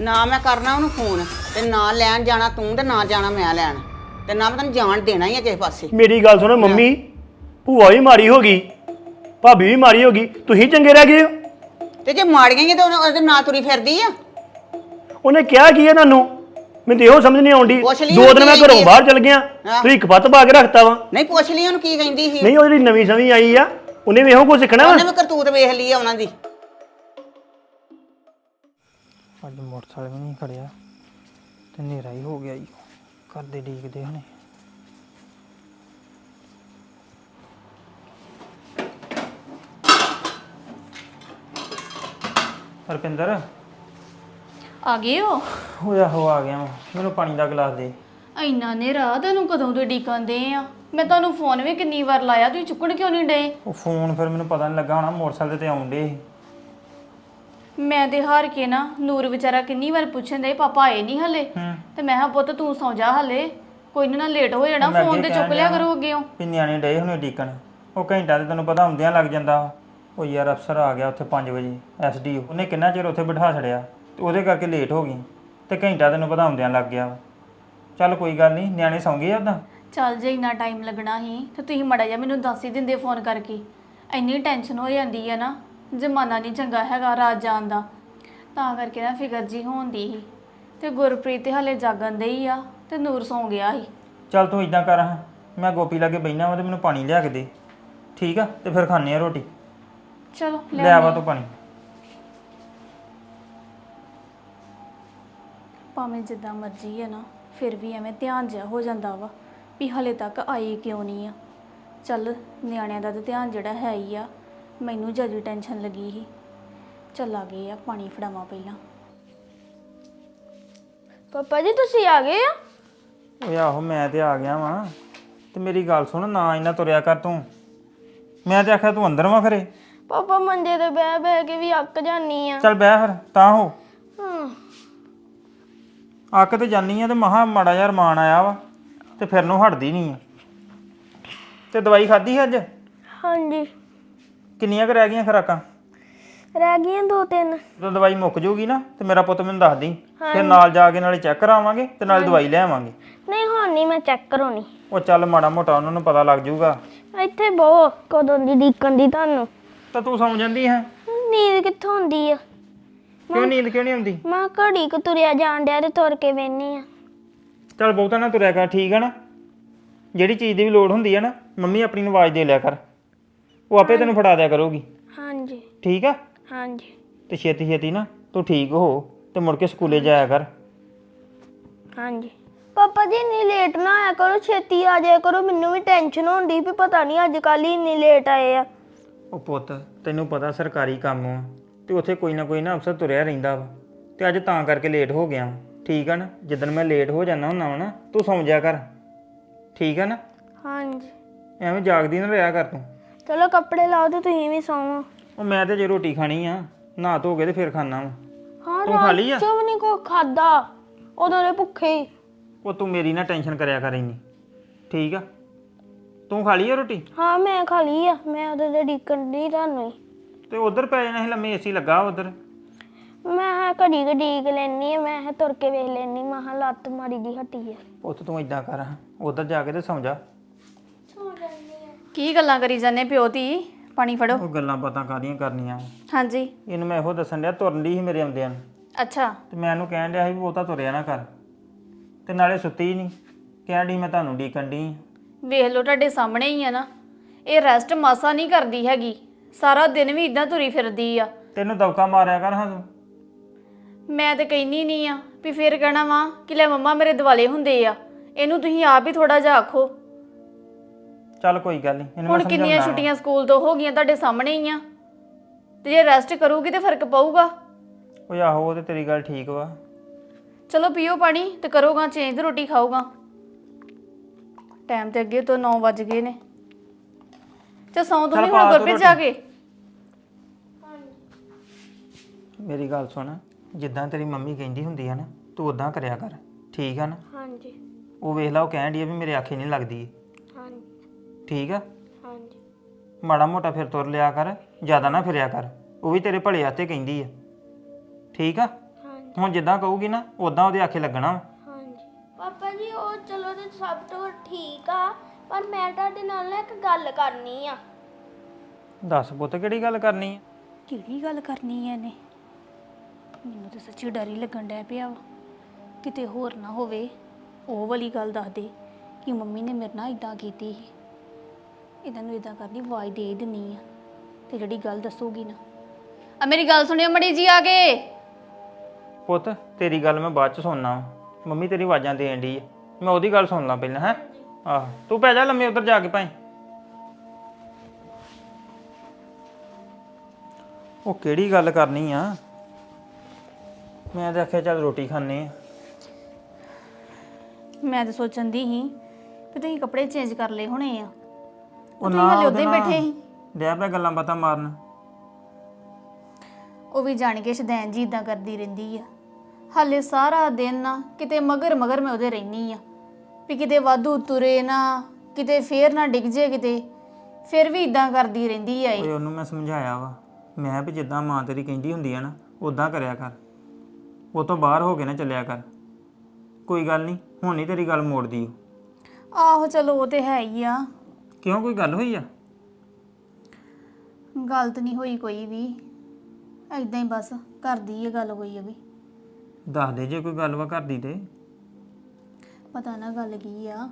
ਨਾ ਮੈਂ ਕਰਨਾ ਉਹਨੂੰ ਫੋਨ ਤੇ ਨਾ ਲੈਣ ਜਾਣਾ ਤੂੰ ਤੇ ਨਾ ਜਾਣਾ ਮੈਂ ਲੈਣ ਤੇ ਨਾ ਮੈਂ ਤੈਨੂੰ ਜਾਣ ਦੇਣਾ ਹੀ ਆ ਕਿਸੇ ਪਾਸੇ। ਮੇਰੀ ਗੱਲ ਸੁਣੋ ਮੰਮੀ ਭੂਆ ਵੀ ਮਾਰੀ ਹੋ ਗਈ ਭਾਬੀ ਵੀ ਮਾਰੀ ਹੋ ਗਈ ਤੁਸੀਂ ਚੰਗੇ ਰਹਿ ਗਏ ਹੋ। ਤੇ ਜੇ ਮਾੜੀਆਂ ਹੀ ਤਾਂ ਉਹਨੇ- ਉਹਦੇ ਨਾਲ ਤੁਰੀ ਫਿਰਦੀ ਆ? ਉਹਨੇ ਕਿਹਾ ਕੀ ਹੈ ਤੁਹਾਨੂੰ? ਮੈਨੂੰ ਤਾਂ ਇਹੋ ਸਮਝ ਨਹੀਂ ਆਉਂਦੀ ਪੁੱਛ ਲਈ ਦੋ ਦਿਨ ਮੈਂ ਉਹਨੂੰ ਘਰੋਂ ਕੀ ਬਾਹਰ ਚਲ ਗਿਆ ਹਾਂ। ਤੁਸੀਂ ਇੱਕ ਪੱਤ ਪਾ ਕੇ ਰੱਖਤਾ ਵਾ। ਨਹੀਂ ਪੁੱਛ ਲਈ ਉਹਨੂੰ ਕੀ ਕਹਿੰਦੀ ਸੀ। ਨਹੀਂ ਉਹ ਜਿਹੜੀ ਨਵੀਂ ਸਮੀ ਆਈ ਆ ਉਹਨੇ ਵੀ ਇਹੋ ਕੁਝ ਸਿੱਖਣਾ ਵਾ? ਉਹਨੇ ਵੀ ਕਰਤੂਤ ਵੇਖ ਲਈ ਆ ਉਹਨਾਂ ਦੀ। ਅੱਜ ਮੋਟਰਸਾਈਕਲ ਵੀ ਨਹੀਂ ਖੜਿਆ ਤੇ ਹਨੇਰਾ ਹੀ ਹੋ ਗਿਆ ਈ ਕਰਦੇ ਡੀਕਦੇ ਹਣੇ ਹਰਪਿੰਦਰ? ਆ ਗਏ ਹੋ? ਹੋਇਆ ਹੋ ਆ ਗਿਆ। ਮੈਨੂੰ ਪਾਣੀ ਦਾ ਗਲਾਸ ਦੇ। ਇੰਨਾ ਨੇਰਾ ਤੈਨੂੰ ਕਦੋਂ ਦੇ ਡੀਕਣਦੇ ਆ? ਮੈਂ ਤੁਹਾਨੂੰ ਫੋਨ ਵੀ ਕਿੰਨੀ ਵਾਰ ਲਾਇਆ ਤੁਸੀਂ ਚੁੱਕਣ ਕਿਉਂ ਨਹੀਂ ਡਏ? ਉਹ ਫੋਨ ਫਿਰ ਮੈਨੂੰ ਪਤਾ ਨਹੀਂ ਲੱਗਾ ਹੋਣਾ ਮੋਟਰਸਾਈਕਲ ਤੇ ਆਉਂਦੇ ਮੈਂ ਤੇ ਹਾਰ ਕੇ ਨਾ ਨੂਰ ਵਿਚਾਰਾ ਕਿੰਨੀ ਵਾਰ ਪੁੱਛਣ ਦੇ ਪਾਪਾ ਆਏ ਨਹੀਂ ਹਲੇ? ਹੂੰ। ਤੇ ਮੈਂ ਕਿਹਾ ਪੁੱਤ ਤੂੰ ਸੌਂ ਜਾ ਹਲੇ। ਕੋਈ ਨਾ ਲੇਟ ਹੋ ਜਾਣਾ ਮੈਂ ਫੋਨ ਅੱਗੇ ਤੇ ਚੁੱਕ ਲਿਆ ਡਿਆ। ਕਰੋ ਅੱਗੇ ਵੀ ਨਿਆਣੇ ਡਏ ਹੁਣੇ ਡੀਕਣ ਉਹ ਘੰਟਾ ਤੇ ਤੈਨੂੰ ਪਤਾ ਹੁੰਦਿਆਂ ਲੱਗ ਜਾਂਦਾ। ਉਹ ਯਾਰ ਅਫਸਰ ਆ ਗਿਆ ਉੱਥੇ 5 ਵਜੇ ਐਸਡੀਓ ਉਹਨੇ ਕਿੰਨਾ ਚਿਰ ਉੱਥੇ ਬਿਠਾ ਛੜਿਆ ਤੇ ਉਹਦੇ ਕਰਕੇ ਲੇਟ ਹੋ ਗਈ। ਤੇ ਘੰਟਾ ਤੈਨੂੰ ਪਤਾ ਹੁੰਦਿਆਂ ਲੱਗ ਗਿਆ ਵਾ। ਚੱਲ ਕੋਈ ਗੱਲ ਨਹੀਂ ਨਿਆਣੇ ਸੌਂ ਗਏ ਆ ਉਦਾਂ ਚੱਲ ਜੇ ਇੰਨਾ ਟਾਈਮ ਲੱਗਣਾ ਸੀ ਤੇ ਤੁਸੀਂ ਮੜਾ ਜਾ ਮੈਨੂੰ ਦੱਸ ਹੀ ਦਿੰਦੇ ਫੋਨ ਕਰਕੇ। ਇੰਨੀ ਟੈਨਸ਼ਨ ਹੋ ਜਾਂਦੀ ਹੈ ਨਾ। ਜ਼ਮਾਨਾ ਨਹੀਂ ਚੰਗਾ ਹੈਗਾ ਰਾਤ ਜਾਣ ਦਾ। ਤਾਂ ਕਰਕੇ ਨਾ ਫਿਕਰ ਜੀ ਹੋਣਦੀ ਸੀ। ਤੇ ਗੁਰਪ੍ਰੀਤ ਤੇ ਹਲੇ ਜਾਗਣ ਦੇ ਹੀ ਆ ਤੇ ਨੂਰ ਸੌਂ ਗਿਆ ਸੀ। ਚੱਲ ਤੂੰ ਇਦਾਂ ਕਰ ਹਾਂ ਮੈਂ ਗੋਪੀ ਲਾਗੇ ਬੈਠਾ ਵਾ ਤੇ ਮੈਨੂੰ ਪਾਣੀ ਲਿਆ ਕੇ ਦੇ। ਠੀਕ ਆ ਤੇ ਫਿਰ ਖਾਣੇ ਆ ਰੋਟੀ। ਚਲੋ ਲੈ ਲੈ ਆਵਾ ਤੂੰ ਪਾਣੀ। ਭਾਵੇਂ ਜਿੱਦਾਂ ਮਰਜ਼ੀ ਹੈ ਨਾ ਫਿਰ ਵੀ ਐਵੇਂ ਧਿਆਨ ਜਿਹਾ ਹੋ ਜਾਂਦਾ ਵਾ ਵੀ ਹਲੇ ਤੱਕ ਆਈ ਕਿਉਂ ਨਹੀਂ ਆ। ਚੱਲ ਨਿਆਣਿਆਂ ਦਾ ਤਾਂ ਧਿਆਨ ਜਿਹੜਾ ਹੈ ਹੀ ਆ। ਮੈਨੂੰ ਜ਼ਿਆਦਾ ਟੈਨਸ਼ਨ ਲੱਗੀ ਸੀ। ਚੱਲ ਆ ਗਏ ਆ ਪਾਣੀ ਫੜਾਵਾਂ ਪਹਿਲਾਂ। ਪਾਪਾ ਜੀ ਤੁਸੀਂ ਆ ਗਏ ਆ? ਓਏ ਆਹੋ ਮੈਂ ਤੇ ਆ ਗਿਆ ਵਾਂ। ਤੇ ਮੇਰੀ ਗੱਲ ਸੁਣ ਨਾ ਇੰਨਾ ਤੁਰਿਆ ਕਰ ਤੂੰ। ਮੈਂ ਤੇ ਆਖਿਆ ਤੂੰ ਅੰਦਰ ਵਾ ਖਰੇ। ਪਾਪਾ ਮੰਜੇ ਤੇ ਬਹਿ ਬਹਿ ਕੇ ਵੀ ਅੱਕ ਜਾਨੀ ਆ। ਚੱਲ ਬਹਿ ਫਿਰ ਤਾਂ ਹੋ। ਹਾਂ। ਅੱਕ ਤੇ ਜਾਨੀ ਆ ਤੇ ਮਹਾ ਮਾੜਾ ਯਾਰ ਮਾਨ ਆਇਆ ਵਾ ਤੇ ਫਿਰ ਨੂੰ ਹਟਦੀ ਨਹੀਂ ਆ। ਤੇ ਦਵਾਈ ਖਾਧੀ ਹੈ ਅੱਜ? ਹਾਂਜੀ। ਕਿੰਨੀਆਂ ਕੁ ਰਹਿ ਗਈਆਂ ਖਰਾਕਾਂ? ਰਹਿ ਗਈਆਂ ਦੋ ਤਿੰਨ। ਜਦੋਂ ਦਵਾਈ ਮੁੱਕ ਜੂਗੀ ਨਾ ਤੇ ਮੇਰਾ ਪੁੱਤ ਮੈਨੂੰ ਦੱਸ ਦੀ ਫਿਰ ਨਾਲ ਜਾ ਕੇ ਨਾਲੇ ਚੈੱਕ ਕਰਾਵਾਂਗੇ ਤੇ ਨਾਲੇ ਦਵਾਈ ਲੈ ਆਵਾਂਗੇ। ਨਹੀਂ ਹੁਣ ਨਹੀਂ ਮੈਂ ਚੈੱਕ ਕਰਾਉਣੀ। ਉਹ ਚੱਲ ਮਾੜਾ ਮੋਟਾ ਉਹਨਾਂ ਨੂੰ ਪਤਾ ਲੱਗ ਜੂਗਾ ਇੱਥੇ ਬਹੁ ਕਦੋਂ ਦੀ ਡੀਕਣ ਦੀ ਤੁਹਾਨੂੰ? ਤਾਂ ਤੂੰ ਸੌਂ ਜਾਂਦੀ ਹੈ। ਨੀਂਦ ਕਿੱਥੋਂ ਹੁੰਦੀ ਆ? ਕਿਉਂ ਨੀਂਦ ਕਿਉਂ ਨਹੀਂ ਆਉਂਦੀ? ਮੈਂ ਘੜੀ ਕੁ ਤੁਰਿਆ ਜਾਣ ਡਿਆ ਤੇ ਤੁਰ ਕੇ ਵੇਨੀ ਆ। ਚੱਲ ਬਹੁਤਾ ਨਾ ਤੁਰਿਆ ਕਰ ਠੀਕ ਹੈ ਨਾ? ਜਿਹੜੀ ਚੀਜ਼ ਦੀ ਵੀ ਲੋੜ ਹੁੰਦੀ ਹੈ ਨਾ ਮੰਮੀ ਆਪਣੀ ਨੂੰ ਆਵਾਜ਼ ਦੇ ਲਿਆ ਕਰ। ਉਹ ਆਪੇ ਤੈਨੂੰ ਫੜਾ ਦਿਆ ਕਰੂਗੀ। ਹਾਂਜੀ। ਠੀਕ ਆ? ਹਾਂਜੀ। ਤੇ ਛੇਤੀ ਛੇਤੀ ਨਾ ਤੂੰ ਠੀਕ ਹੋ ਤੇ ਮੁੜ ਕੇ ਸਕੂਲੇ ਜਾਇਆ ਕਰ। ਹਾਂਜੀ। ਪਾਪਾ ਜੀ ਇੰਨੀ ਲੇਟ ਨਾ ਆਇਆ ਕਰੋ ਛੇਤੀ ਆ ਜਾਇਆ ਕਰੋ। ਮੈਨੂੰ ਵੀ ਟੈਨਸ਼ਨ ਹੁੰਦੀ ਵੀ ਪਤਾ ਨਹੀਂ ਅੱਜ ਕੱਲ ਹੀ ਇੰਨੀ ਲੇਟ ਆਏ ਆ। ਉਹ ਪੁੱਤ ਤੈਨੂੰ ਪਤਾ ਸਰਕਾਰੀ ਕੰਮ ਆ ਤੇ ਉੱਥੇ ਕੋਈ ਨਾ ਕੋਈ ਨਾ ਅਫਸਰ ਤੁਰਿਆ ਰਹਿੰਦਾ ਵਾ ਤੇ ਅੱਜ ਤਾਂ ਕਰਕੇ ਲੇਟ ਹੋ ਗਿਆ ਵਾਂ। ਠੀਕ ਆ ਨਾ? ਜਿੱਦਣ ਮੈਂ ਲੇਟ ਹੋ ਜਾਂਦਾ ਹੁੰਦਾ ਵਾ ਨਾ ਤੂੰ ਸੌਂ ਜਾ ਕਰ। ਠੀਕ ਆ ਨਾ? ਹਾਂਜੀ। ਐਵੇਂ ਜਾਗਦੀ ਨਾ ਰਿਹਾ ਕਰ ਤੂੰ। ਚਲੋ ਕੱਪੜੇ ਲਾਓ ਤੇ ਤੁਸੀਂ ਵੀ ਸੌਵੋ ਉਹ ਮੈਂ ਤੇ ਜੇ ਰੋਟੀ ਖਾਣੀ ਆ ਨਹਾ ਧੋ ਕੇ ਤੇ ਫਿਰ ਖਾਣਾ ਵਾ। ਹਾਂ ਤੂੰ ਖਾ ਲਈ ਆ? ਚੁੱਪ ਨਹੀਂ ਕੋ ਖਾਦਾ। ਉਦੋਂ ਦੇ ਭੁੱਖੇ ਹੀ। ਉਹ ਤੂੰ ਮੇਰੀ ਨਾ ਟੈਨਸ਼ਨ ਕਰਿਆ ਕਰ ਇੰਨੀ। ਠੀਕ ਆ? ਤੂੰ ਖਾ ਲਈ ਆ ਰੋਟੀ? ਹਾਂ ਮੈਂ ਖਾ ਲਈ ਆ। ਮੈਂ ਉਦੋਂ ਦੇ ਡੀਕਣ ਦੀ ਤੁਹਾਨੂੰ ਹੀ। ਤੇ ਉਧਰ ਪੈ ਜਾਣਾ ਸੀ ਲੰਮੇ ਏਸੀ ਲੱਗਾ ਉਧਰ। ਮੈਂ ਹਾਂ ਘੜੀ ਘੜੀ ਡੀਕ ਲੈਣੀ ਆ ਮੈਂ ਕਿਹਾ ਤੁਰ ਕੇ ਵੇਖ ਲੈਣੀ ਮੈਂ ਕਿਹਾ ਲੱਤ ਮਾਰੀ ਦੀ ਹੱਟੀ ਆ। ਪੁੱਤ ਤੂੰ ਇਦਾਂ ਕਰ ਉਧਰ ਜਾ ਕੇ ਤੇ ਸੌਂ ਜਾ। ਕੀ ਗੱਲਾਂ ਕਰੀ ਜਾਂਦੇ ਪਿਓ ਧੀ? ਪਾਣੀ ਫੜੋ। ਉਹ ਗੱਲਾਂ ਬਾਤਾਂ ਕਾਦੀਆਂ ਕਰਨੀਆਂ? ਹਾਂਜੀ। ਇਹਨੂੰ ਮੈਂ ਇਹੋ ਦੱਸਣ ਡਿਆ ਤੁਰਨ ਦੀ ਸੀ ਮੇਰੇ ਆਉਂਦਿਆਂ ਨੂੰ। ਅੱਛਾ। ਤੇ ਮੈਂ ਇਹਨੂੰ ਕਹਿਣ ਡਿਆ ਸੀ ਵੀ ਬਹੁਤਾ ਤੁਰਿਆ ਨਾ ਕਰ। ਤੇ ਨਾਲੇ ਸੁੱਤੀ ਨਹੀਂ ਕਹਿਣ ਡਈ ਮੈਂ ਤੁਹਾਨੂੰ ਡੀਕਣ ਡਈ। ਵੇਖ ਲਓ ਤੁਹਾਡੇ ਸਾਹਮਣੇ ਹੀ ਆ ਨਾ। ਇਹ ਰੈਸਟ ਮਾਸਾ ਨਹੀਂ ਕਰਦੀ ਹੈਗੀ। ਸਾਰਾ ਦਿਨ ਵੀ ਇਦਾਂ ਤੁਰੀ ਫਿਰਦੀ ਆ। ਤੈਨੂੰ ਦਵਕਾ ਮਾਰਿਆ ਕਰ ਹਾਂ ਤੂੰ। ਮੈਂ ਤੇ ਕਹਿੰਦੀ ਨਹੀਂ ਆ ਵੀ ਫੇਰ ਕਹਿਣਾ ਵਾ ਕਿ ਲੈ ਮੰਮਾ ਮੇਰੇ ਦਿਵਾਲੇ ਹੁੰਦੇ ਆ। ਇਹਨੂੰ ਤੁਸੀਂ ਆਪ ਹੀ ਥੋੜਾ ਜਿਹਾ ਆਖੋ। ਚੱਲ ਕੋਈ ਗੱਲ ਨਹੀਂ ਇਹਨੂੰ ਹੁਣ ਕਿੰਨੀਆਂ ਛੁੱਟੀਆਂ ਸਕੂਲ ਤੋਂ ਹੋ ਗਈਆਂ ਤੁਹਾਡੇ ਸਾਹਮਣੇ ਹੀ ਆ। ਤੇ ਜੇ ਰੈਸਟ ਕਰੂਗੀ ਤੇ ਫ਼ਰਕ ਪਊਗਾ। ਓਏ ਆਹੋ ਉਹ ਤੇ ਤੇਰੀ ਗੱਲ ਠੀਕ ਵਾ। ਚਲੋ ਪੀਓ ਪਾਣੀ ਤੇ ਕਰੋਗਾ ਚੇਂਜ ਤੇ ਰੋਟੀ ਖਾਓਗਾ ਟਾਈਮ ਤੇ ਅੱਗੇ ਤੋਂ 9 ਵੱਜ ਗਏ ਨੇ। ਤੇ ਸੌਂ ਤੂੰ ਚੱਲ ਵੀ ਪਾ ਹੁਣ ਦਿਓ ਗੁਰਪ੍ਰੀਤ ਜਾ ਕੇ? ਮੇਰੀ ਗੱਲ ਸੁਣ ਜਿੱਦਾਂ ਤੇਰੀ ਮੰਮੀ ਕਹਿੰਦੀ ਹੁੰਦੀ ਆ ਨਾ ਤੂੰ ਉਦਾਂ ਕਰਿਆ ਕਰ ਠੀਕ ਆ ਨਾ? ਹਾਂਜੀ। ਉਹ ਵੇਖ ਲਾ ਉਹ ਕਹਿਣ ਆ ਵੀ ਮੇਰੇ ਆਖੇ ਨਹੀਂ ਲੱਗਦੀ। ਠੀਕ ਆ? ਹਾਂਜੀ। ਮਾੜਾ ਮੋਟਾ ਫਿਰ ਤੁਰ ਲਿਆ ਕਰ ਜ਼ਿਆਦਾ ਨਾ ਫਿਰਿਆ ਕਰ ਉਹ ਵੀ ਤੇਰੇ ਭਲੇ ਆਤੇ ਕਹਿੰਦੀ ਆ। ਠੀਕ ਆ? ਹਾਂਜੀ। ਹੁਣ ਜਿੱਦਾਂ ਕਹੂਗੀ ਨਾ ਉਦਾਂ ਉਹਦੇ ਆਖੇ ਲੱਗਣਾ ਵਾ। ਹਾਂਜੀ। ਪਾਪਾ ਜੀ ਉਹ ਚਲੋ ਤੇ ਸਭ ਤੋਂ ਠੀਕ ਆ ਪਰ ਮੈਂ ਤੁਹਾਡੇ ਨਾਲ ਨਾ ਇੱਕ ਗੱਲ ਕਰਨੀ ਆ। ਦੱਸ ਪੁੱਤ ਕਿਹੜੀ ਗੱਲ ਕਰਨੀ ਹੈ ਕਿਹੜੀ ਗੱਲ ਕਰਨੀ ਹੈ ਇਹਨੇ? ਮੈਨੂੰ ਤਾਂ ਸੱਚੀ ਡਰ ਹੀ ਲੱਗਣ ਡਿਆ ਪਿਆ ਵਾ। ਕਿਤੇ ਹੋਰ ਨਾ ਹੋਵੇ ਉਹ ਵਾਲੀ ਗੱਲ ਦੱਸ ਦੇ ਕਿ ਮੰਮੀ ਨੇ ਮੇਰੇ ਨਾਲ ਇਦਾਂ ਕੀਤੀ ਸੀ। ਇਹਨਾਂ ਨੂੰ ਇਦਾਂ ਕਰਨੀ ਆਵਾਜ਼ ਦੇ ਦਿੰਨੀ ਆ। ਤੇ ਜਿਹੜੀ ਗੱਲ ਦੱਸੂਗੀ ਨਾ। ਆ ਮੇਰੀ ਗੱਲ ਸੁਣਿਓ ਮੜੀ ਜੀ ਆ ਕੇ। ਪੁੱਤ ਤੇਰੀ ਗੱਲ ਮੈਂ ਬਾਅਦ ਚ ਸੁਣਨਾ ਵਾ। ਮੰਮੀ ਤੇਰੀ ਆਵਾਜ਼ਾਂ ਦੇਣ ਦੀ ਮੈਂ ਉਹਦੀ ਗੱਲ ਸੁਣ ਲਾਂ ਪਹਿਲਾਂ ਹੈ। ਆਹ ਤੂੰ ਪੈ ਜਾ ਲੰਮੇ ਉੱਧਰ ਜਾ ਕੇ ਭਾਈ। ਉਹ ਕਿਹੜੀ ਗੱਲ ਕਰਨੀ ਆ? ਮੈਂ ਤਾਂ ਆਖਿਆ ਚੱਲ ਰੋਟੀ ਖਾਣੇ ਆ। ਮੈਂ ਤਾਂ ਸੋਚਣ ਦੀ ਸੀ ਕਿ ਤੁਸੀਂ ਕੱਪੜੇ ਚੇਂਜ ਕਰ ਲਏ ਹੋਣੇ ਆ। ਉਹ ਤੁਸੀਂ ਹਲੇ ਹੀ ਉਹਦੇ ਬੈਠੇ ਸੀ? ਡਿਆ ਪਿਆ ਗੱਲਾਂ ਬਾਤਾਂ ਮਾਰਨ। ਉਹ ਵੀ ਜਾਣ ਕੇ ਸ਼ਦੈਨ ਜੀ ਇਦਾਂ ਕਰਦੀ ਰਹਿੰਦੀ ਆ। ਹਾਲੇ ਸਾਰਾ ਦਿਨ ਨਾ ਕਿਤੇ ਮਗਰ ਮਗਰ ਮੈਂ ਉਹਦੇ ਰਹਿਨੀ ਆ। ਵੀ ਕਿਤੇ ਵਾਧੂ ਤੁਰੇ ਨਾ ਕਿਤੇ ਫੇਰ ਨਾ ਡਿੱਗ ਜੇ ਕਿਤੇ ਫਿਰ ਵੀ ਇਦਾਂ ਕਰਦੀ ਰਹਿੰਦੀ ਆ ਇਹ। ਓਏ ਉਹਨੂੰ ਮੈਂ ਸਮਝਾਇਆ ਵਾ। ਮੈਂ ਵੀ ਜਿੱਦਾਂ ਮਾਂ ਤੇਰੀ ਕਹਿੰਦੀ ਹੁੰਦੀ ਆ ਨਾ ਉਦਾਂ ਕਰਿਆ ਕਰ। ਉਹ ਤੋਂ ਬਾਹਰ ਹੋ ਕੇ ਨਾ ਚੱਲਿਆ ਕਰ। ਕੋਈ ਗੱਲ ਨਹੀਂ ਹੁਣ ਨਹੀਂ ਤੇਰੀ ਗੱਲ ਮੋੜਦੀ ਉਹ। ਆਹੋ ਚਲੋ ਉਹ ਤੇ ਹੈ ਹੀ ਆ। ਕਿਉਂ ਕੋਈ ਗੱਲ ਹੋਈ ਆ? ਗਲਤ ਨਹੀਂ ਹੋਈ ਕੋਈ ਵੀ। ਐਦਾਂ ਹੀ ਬਸ ਕਰਦੀ ਏ ਗੱਲ ਕੋਈ ਵੀ। ਦੱਸ ਦੇ ਜੇ ਕੋਈ ਗੱਲ ਵਾ ਕਰਦੀ ਤੇ। ਪਤਾ ਨਾ ਗੱਲ ਕੀ ਆ।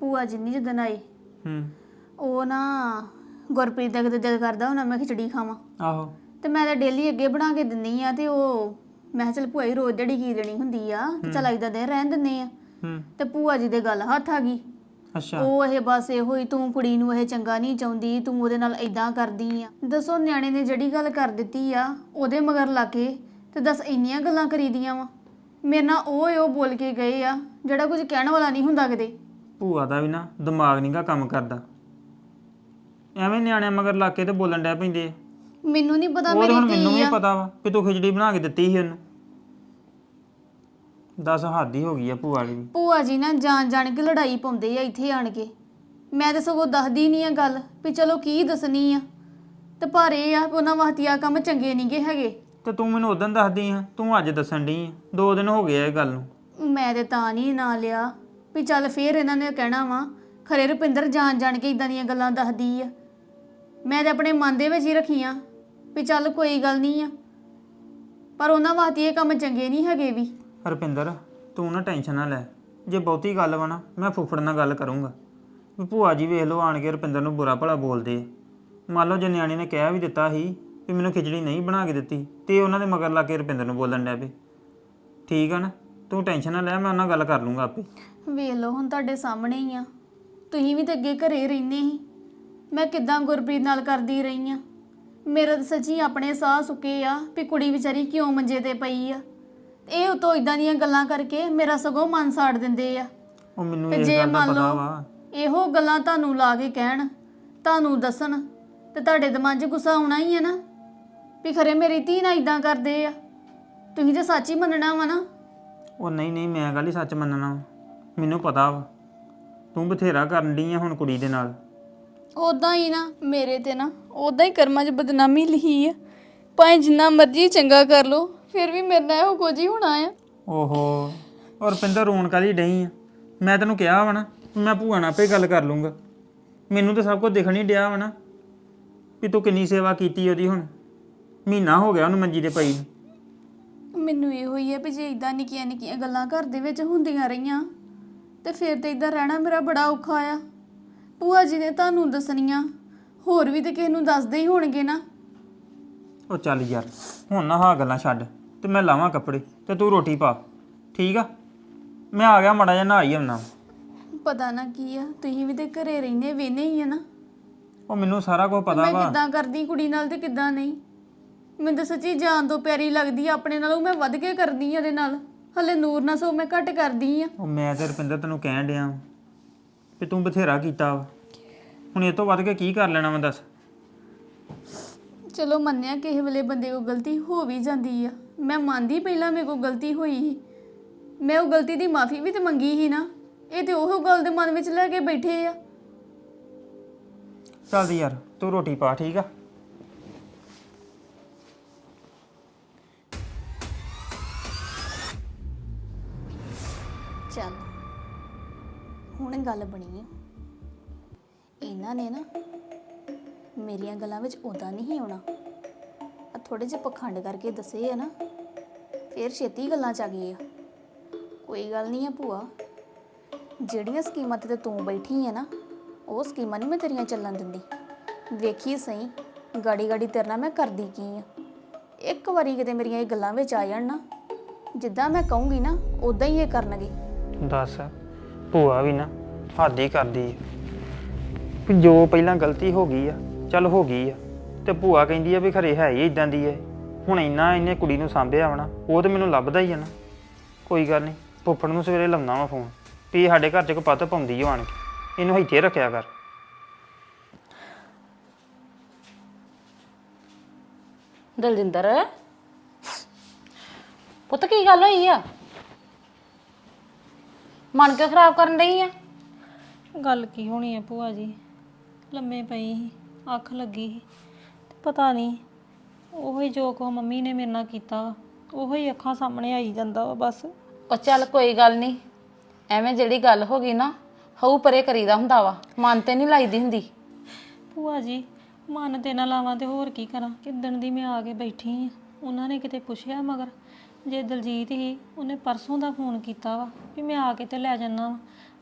ਭੂਆ ਜਿੰਨੀ ਜਦੋਂ ਆਏ ਹੂੰ। ਉਹ ਨਾ ਗੁਰਪ੍ਰੀਤ ਦਾ ਕਿਤੇ ਦਿਲ ਕਰਦਾ ਹੁਣ ਮੈਂ ਖਿਚੜੀ ਖਾਵਾਂ। ਆਹੋ। ਤੇ ਮੈਂ ਤਾਂ ਡੇਲੀ ਅੱਗੇ ਬਣਾ ਕੇ ਦਿੰਨੀ ਆ ਤੇ ਉਹ ਮੈਂ ਕਿਹਾ ਚੱਲ ਭੂਆ ਹੀ ਰੋਜ਼ ਦਿਹਾੜੀ ਕੀ ਦੇਣੀ ਹੁੰਦੀ ਆ। ਤੇ ਚੱਲ ਅੱਜ ਦਾ ਰਹਿਣ ਦਿੰਨੇ ਆ। ਹੂੰ। ਤੇ ਭੂਆ ਜੀ ਦੇ ਗੱਲ ਹੱਥ ਆ ਗਈ। ਅੱਛਾ। ਉਹ ਇਹ ਬਸ ਇਹੋ ਹੀ ਤੂੰ ਕੁੜੀ ਨੂੰ ਇਹ ਚੰਗਾ ਨਹੀਂ ਚਾਹੁੰਦੀ ਤੂੰ ਉਹਦੇ ਨਾਲ ਇਦਾਂ ਕਰਦੀ ਆ। ਦੱਸੋ ਨਿਆਣੇ ਨੇ ਜਿਹੜੀ ਗੱਲ ਕਰ ਦਿੱਤੀ ਆ ਉਹਦੇ ਮਗਰ ਲਾ ਕੇ ਤੇ ਦੱਸ ਇੰਨੀਆਂ ਗੱਲਾਂ ਕਰੀਦੀਆਂ ਵਾ। ਮੇਰੇ ਨਾਲ ਉਹ ਉਹ ਬੋਲ ਕੇ ਗਏ ਆ ਜਿਹੜਾ ਕੁਝ ਕਹਿਣ ਵਾਲਾ ਨਹੀਂ ਹੁੰਦਾ ਕਿਤੇ ਭੂਆ ਦਾ ਵੀ ਨਾ ਦਿਮਾਗ ਨਹੀਂਗਾ ਕੰਮ ਕਰਦਾ। ਐਵੇਂ ਨਿਆਣਿਆਂ ਮਗਰ ਲਾ ਕੇ ਤੇ ਬੋਲਣ ਡੈ ਪੈਂਦੇ ਆ। ਮੈਨੂੰ ਨਹੀਂ ਪਤਾ ਉਹ ਤਾਂ ਹੁਣ ਮੇਰੀ ਮੈਨੂੰ ਧੀ ਵੀ ਆ। ਪਤਾ ਵਾ ਕਿ ਤੂੰ ਖਿਚੜੀ ਬਣਾ ਕੇ ਦਿੱਤੀ ਸੀ ਉਹਨੂੰ। ਦਸ ਹੱਦ ਹੀ ਹੋ ਗਈ ਆ ਭੂਆ ਦੀ। ਵੀ ਭੂਆ ਜੀ ਨਾ ਜਾਣ ਜਾਣ ਕੇ ਲੜਾਈ ਪਾਉਂਦੇ ਆ ਇੱਥੇ ਆਣ ਕੇ। ਮੈਂ ਤਾਂ ਸਗੋਂ ਦੱਸਦੀ ਨਹੀਂ ਆ ਗੱਲ ਵੀ ਚਲੋ ਕੀ ਦੱਸਣੀ ਆ। ਤੇ ਪਰ ਇਹ ਆ ਵੀ ਉਹਨਾਂ ਵਾਸਤੇ ਕੰਮ ਚੰਗੇ ਨਹੀਂਗੇ ਹੈਗੇ। ਤੇ ਤੂੰ ਮੈਨੂੰ ਉਦੋਂ ਦੱਸਦੀ ਆ ਤੂੰ ਅੱਜ ਦੱਸਣ ਡਈ ਆ। ਦੋ ਦਿਨ ਹੋ ਗਏ ਆ ਇਹ ਗੱਲ ਨੂੰ। ਮੈਂ ਤੇ ਤਾਂ ਨਹੀਂ ਨਾਂ ਲਿਆ ਵੀ ਚੱਲ ਫੇਰ ਇਹਨਾਂ ਨੇ ਕਹਿਣਾ ਵਾ ਖਰੇ ਰੁਪਿੰਦਰ ਜਾਣ ਜਾਣ ਕੇ ਇਦਾਂ ਦੀਆਂ ਗੱਲਾਂ ਦੱਸਦੀ ਆ। ਮੈਂ ਤੇ ਆਪਣੇ ਮਨ ਦੇ ਵਿੱਚ ਹੀ ਰੱਖੀਆਂ ਵੀ ਚੱਲ ਕੋਈ ਗੱਲ ਨਹੀਂ ਆ। ਪਰ ਉਹਨਾਂ ਵਾਸਤੇ ਇਹ ਕੰਮ ਚੰਗੇ ਨਹੀਂ ਹੈਗੇ ਵੀ। ਹਰਪਿੰਦਰ ਤੂੰ ਨਾ ਟੈਨਸ਼ਨ ਨਾ ਲੈ। ਜੇ ਬਹੁਤੀ ਗੱਲ ਵਾ ਨਾ, ਮੈਂ ਫੁੱਫੜ ਨਾਲ ਗੱਲ ਕਰੂੰਗਾ। ਵੀ ਭੂਆ ਜੀ ਵੇਖ ਲਓ, ਆਣ ਕੇ ਰੁਪਿੰਦਰ ਨੂੰ ਬੁਰਾ ਭਲਾ ਬੋਲਦੇ ਆ। ਮੰਨ ਲਓ ਜੇ ਨਿਆਣੇ ਨੇ ਕਹਿ ਵੀ ਦਿੱਤਾ ਸੀ ਵੀ ਮੈਨੂੰ ਖਿਚੜੀ ਨਹੀਂ ਬਣਾ ਕੇ ਦਿੱਤੀ, ਤੇ ਉਹਨਾਂ ਦੇ ਮਗਰ ਲੱਗ ਕੇ ਰੁਪਿੰਦਰ ਨੂੰ ਬੋਲਣ ਡਿਆ ਪਏ ਠੀਕ ਆ ਨਾ? ਤੂੰ ਟੈਨਸ਼ਨ ਨਾ ਲੈ, ਮੈਂ ਉਹਨਾਂ ਨਾਲ ਗੱਲ ਕਰ ਲੂੰਗਾ ਆਪੇ। ਵੇਖ ਲਓ, ਹੁਣ ਤੁਹਾਡੇ ਸਾਹਮਣੇ ਹੀ ਆ। ਤੁਸੀਂ ਵੀ ਤਾਂ ਅੱਗੇ ਘਰੇ ਰਹਿੰਦੇ ਸੀ। ਮੈਂ ਕਿਦਾਂ ਗੁਰਪ੍ਰੀਤ ਨਾਲ ਕਰਦੀ ਰਹੀ ਆ? ਮੇਰੇ ਤਾਂ ਸੱਚੀ ਆਪਣੇ ਸਾਹ ਸੁੱਕੇ ਆ ਵੀ ਕੁੜੀ ਵਿਚਾਰੀ ਕਿਉਂ ਮੰਜੇ ਤੇ ਪਈ ਆ? ਇਹ ਉਤੋਂ ਇਦਾਂ ਦੀਆਂ ਗੱਲਾਂ ਕਰਕੇ ਮੇਰਾ ਸਗੋਂ ਮਨ ਸਾੜ ਦਿੰਦੇ ਆ। ਉਹ ਮੈਨੂੰ ਤੇ ਇਸ ਜੇ ਗੱਲ ਦਾ ਮੰਨ ਪਤਾ ਲਓ ਵਾ। ਇਹੋ ਗੱਲਾਂ ਤੁਹਾਨੂੰ ਲਾ ਕੇ ਕਹਿਣ ਤੁਹਾਨੂੰ ਦੱਸਣ ਤੇ ਤੁਹਾਡੇ ਦਿਮਾਗ 'ਚ ਗੁੱਸਾ ਆਉਣਾ ਹੀ ਹੈ ਨਾ ਵੀ ਖਰੇ ਮੇਰੀ ਧੀ ਨਾਲ ਇਦਾਂ ਕਰਦੇ ਆ। ਤੁਸੀਂ ਤੇ ਸੱਚ ਹੀ ਮੰਨਣਾ ਵਾ ਨਾ। ਉਹ ਨਹੀਂ ਨਹੀਂ ਮੈਂ ਗੱਲ ਹੀ ਸੱਚ ਮੰਨਣਾ ਵਾ। ਮੈਨੂੰ ਪਤਾ ਵਾ। ਤੂੰ ਬਥੇਰਾ ਕਰਨ ਡਈ ਆ ਹੁਣ ਕੁੜੀ ਦੇ ਨਾਲ। ਉਦਾਂ ਹੀ ਨਾ ਮੇਰੇ ਤੇ ਨਾ ਉਦਾਂ ਹੀ ਕਰਮਾਂ 'ਚ ਬਦਨਾਮੀ ਲਿਖੀ ਆ। ਭਾਵੇਂ ਜਿੰਨਾ ਮਰਜ਼ੀ ਚੰਗਾ ਕਰ ਲੋ ਫਿਰ ਵੀ ਮੇਰੇ ਨਾਲ ਇਹੋ ਕੁਝ ਹੀ ਹੋਣਾ ਆ। ਓਹੋ ਔਰ ਰੁਪਿੰਦਰ ਰੋਣ ਕਾਲੀ ਡਈ ਆ? ਮੈਂ ਤੈਨੂੰ ਕਿਹਾ ਵਾ ਨਾ ਮੈਂ ਭੂਆ ਨਾਲ ਆਪੇ ਗੱਲ ਕਰ ਲੂੰਗਾ। ਮੈਨੂੰ ਤਾਂ ਸਭ ਕੁਝ ਦਿਖਣ ਹੀ ਡਿਆ ਵਾ ਨਾ ਵੀ ਤੂੰ ਕਿੰਨੀ ਸੇਵਾ ਕੀਤੀ ਉਹਦੀ ਹੁਣ। ਮਹੀਨਾ ਹੋ ਗਿਆ ਉਹਨੂੰ ਮੰਜੀ ਤੇ ਪਈ ਨੂੰ। ਮੈਨੂੰ ਇਹੋ ਹੀ ਆ ਵੀ ਜੇ ਇਦਾਂ ਨਿੱਕੀਆਂ ਨਿੱਕੀਆਂ ਗੱਲਾਂ ਘਰ ਦੇ ਵਿੱਚ ਹੁੰਦੀਆਂ ਰਹੀਆਂ ਤੇ ਫਿਰ ਤੇ ਇਦਾਂ ਰਹਿਣਾ ਮੇਰਾ ਬੜਾ ਔਖਾ ਆ। ਭੂਆ ਜੀ ਨੇ ਤੁਹਾਨੂੰ ਦੱਸਣੀਆਂ ਹੋਰ ਵੀ ਤੇ ਕਿਸੇ ਨੂੰ ਦੱਸਦੇ ਹੀ ਹੋਣਗੇ ਨਾ। ਉਹ ਚੱਲ ਯਾਰ ਹੁਣ ਨਾ ਹਾਂ ਗੱਲਾਂ ਛੱਡ। ਤੇ ਮੈਂ ਲਾਵਾਂ ਕੱਪੜੇ ਤੇ ਤੂੰ ਰੋਟੀ ਪਾ। ਠੀਕ ਆ? ਮੈਂ ਆ ਗਿਆ ਮੜਾ ਜਿਹਾ ਨਹਾਈ ਆਉਣਾ ਪਤਾ ਨਾ ਕੀ ਆ ਤੁਸੀਂ ਵੀ ਤੇ ਘਰੇ ਰਹਿੰਦੇ ਵੇਨੇ ਹੀ ਆ ਨਾ। ਉਹ ਮੈਨੂੰ ਸਾਰਾ ਕੁਝ ਪਤਾ ਮੈਂ ਵਾ। ਕਿੱਦਾਂ ਕਰਦੀ ਕੁੜੀ ਨਾਲ ਤੇ ਕਿੱਦਾਂ ਨਹੀਂ? ਮੈਨੂੰ ਤਾਂ ਸੱਚੀ ਜਾਨ ਤੋਂ ਪਿਆਰੀ ਲੱਗਦੀ ਆ ਆਪਣੇ ਨਾਲੋਂ ਮੈਂ ਵੱਧ ਕੇ ਕਰਦੀ ਆ ਉਹਦੇ ਨਾਲ। ਹਲੇ ਨੂਰ ਨਾਲ ਸੋ ਮੈਂ ਘੱਟ ਕਰਦੀ ਆ। ਉਹ ਮੈਂ ਤੇ ਰੁਪਿੰਦਰ ਤੈਨੂੰ ਕਹਿਣ ਡਿਆ ਵਾਂ ਵੀ ਤੂੰ ਬਥੇਰਾ ਕੀਤਾ ਵਾ। ਹੁਣ ਇਹ ਤੋਂ ਵੱਧ ਕੇ ਕੀ ਕਰ ਲੈਣਾ ਮੈਂ ਦੱਸ? ਚਲੋ ਮੰਨਿਆ ਕਿਸੇ ਵੇਲੇ ਬੰਦੇ ਕੋਲ ਗਲਤੀ ਹੋ ਵੀ ਜਾਂਦੀ ਆ। ਮੈਂ ਮੰਨਦੀ ਪਹਿਲਾਂ ਮੇਰੇ ਕੋਲ ਗਲਤੀ ਹੋਈ ਸੀ। ਮੈਂ ਉਹ ਗਲਤੀ ਦੀ ਮਾਫੀ ਵੀ ਤੇ ਮੰਗੀ ਸੀ ਨਾ। ਇਹ ਤੇ ਉਹ ਗੱਲ ਦੇ ਮਨ ਵਿੱਚ ਲੈ ਕੇ ਬੈਠੇ ਆ। ਚੱਲ ਯਾਰ ਤੂੰ ਰੋਟੀ ਪਾ ਠੀਕ ਆ? ਚੱਲ ਹੁਣ ਗੱਲ ਬਣੀ ਆ। ਇਹਨਾਂ ਨੇ ਨਾ ਮੇਰੀਆਂ ਗੱਲਾਂ ਵਿੱਚ ਉਦਾਂ ਨਹੀਂ ਆਉਣਾ। ਆ ਥੋੜੇ ਜਿਹੇ ਪਖੰਡ ਕਰਕੇ ਦੱਸੇ ਆ ਨਾ, ਫੇਰ ਛੇਤੀ ਗੱਲਾਂ ਚ ਆ ਗਈ ਆ। ਕੋਈ ਗੱਲ ਨਹੀਂ ਆ ਭੂਆ, ਜਿਹੜੀਆਂ ਸਕੀਮਾਂ ਤੇ ਤੂੰ ਬੈਠੀ ਆ ਨਾ, ਉਹ ਸਕੀਮਾਂ ਨਹੀਂ ਮੈਂ ਤੇਰੀਆਂ ਚੱਲਣ ਦਿੰਦੀ। ਵੇਖੀ ਸਹੀ ਗਾੜੀ ਗਾੜੀ ਤੇਰੇ ਨਾਲ ਮੈਂ ਕਰਦੀ ਕੀ ਆ। ਇੱਕ ਵਾਰੀ ਕਿਤੇ ਮੇਰੀਆਂ ਇਹ ਗੱਲਾਂ ਵਿੱਚ ਆ ਜਾਣ ਨਾ, ਜਿੱਦਾਂ ਮੈਂ ਕਹੂੰਗੀ ਨਾ ਉਦਾਂ ਹੀ ਇਹ ਕਰਨਗੇ। ਦੱਸ, ਭੂਆ ਵੀ ਨਾ ਹੱਦ ਹੀ ਕਰਦੀ ਹੈ ਵੀ ਜੋ ਪਹਿਲਾਂ ਗਲਤੀ ਹੋ ਗਈ ਆ ਚੱਲ ਹੋ ਗਈ ਆ। ਤੇ ਭੂਆ ਕਹਿੰਦੀ ਆ ਵੀ ਖਰੇ ਹੈ ਹੀ ਇਦਾਂ ਦੀ ਐ। ਹੁਣ ਇੰਨਾ ਇਹਨੇ ਕੁੜੀ ਨੂੰ ਸਾਂਭਿਆ ਵਣਾ ਉਹ ਤੇ ਮੈਨੂੰ ਲੱਭਦਾ ਹੀ ਆ ਨਾ। ਕੋਈ ਗੱਲ ਨਹੀਂ ਫੁੱਫੜ ਨੂੰ ਸਵੇਰੇ ਲਾਉਣਾ ਵਾ ਫੋਨ ਵੀ ਇਹ ਸਾਡੇ ਘਰ 'ਚ ਕੋ ਪੱਤ ਪਾਉਂਦੀ ਓ ਆਣ ਕੇ। ਇਹਨੂੰ ਇੱਥੇ ਰੱਖਿਆ ਕਰ। ਦਲਜਿੰਦਰ ਪੁੱਤ ਕੀ ਗੱਲ ਹੋਈ ਆ? ਮਨ ਕਿਉਂ ਖਰਾਬ ਕਰਨ ਡਈ ਆ? ਗੱਲ ਕੀ ਹੋਣੀ ਹੈ ਭੂਆ ਜੀ? ਲੰਮੇ ਪਈ ਸੀ। ਅੱਖ ਲੱਗੀ ਸੀ ਤੇ ਪਤਾ ਨਹੀਂ ਉਹੋ ਹੀ ਜੋ ਕੋ ਮੰਮੀ ਨੇ ਮੇਰੇ ਨਾਲ ਕੀਤਾ ਉਹੋ ਹੀ ਅੱਖਾਂ ਸਾਹਮਣੇ ਆਈ ਜਾਂਦਾ ਵਾ ਬਸ। ਉਹ ਚੱਲ ਕੋਈ ਗੱਲ ਨਹੀਂ ਐਵੇਂ ਜਿਹੜੀ ਗੱਲ ਹੋ ਗਈ ਨਾ ਹਉ ਪਰੇ ਕਰੀਦਾ ਹੁੰਦਾ ਵਾ ਮਨ ਤੇ ਨਹੀਂ ਲਾਈਦੀ ਹੁੰਦੀ। ਭੂਆ ਜੀ ਮਨ ਤੇ ਨਾ ਲਾਵਾਂ ਤੇ ਹੋਰ ਕੀ ਕਰਾਂ ਕਿਦਣ ਦੀ ਮੈਂ ਆ ਕੇ ਬੈਠੀ ਆ ਉਹਨਾਂ ਨੇ ਕਿਤੇ ਪੁੱਛਿਆ ਮਗਰ ਜੇ ਦਲਜੀਤ ਹੀ ਉਹਨੇ ਪਰਸੋਂ ਦਾ ਫੋਨ ਕੀਤਾ ਵਾ ਵੀ ਮੈਂ ਆ ਕੇ ਤੇ ਲੈ ਜਾਣਾ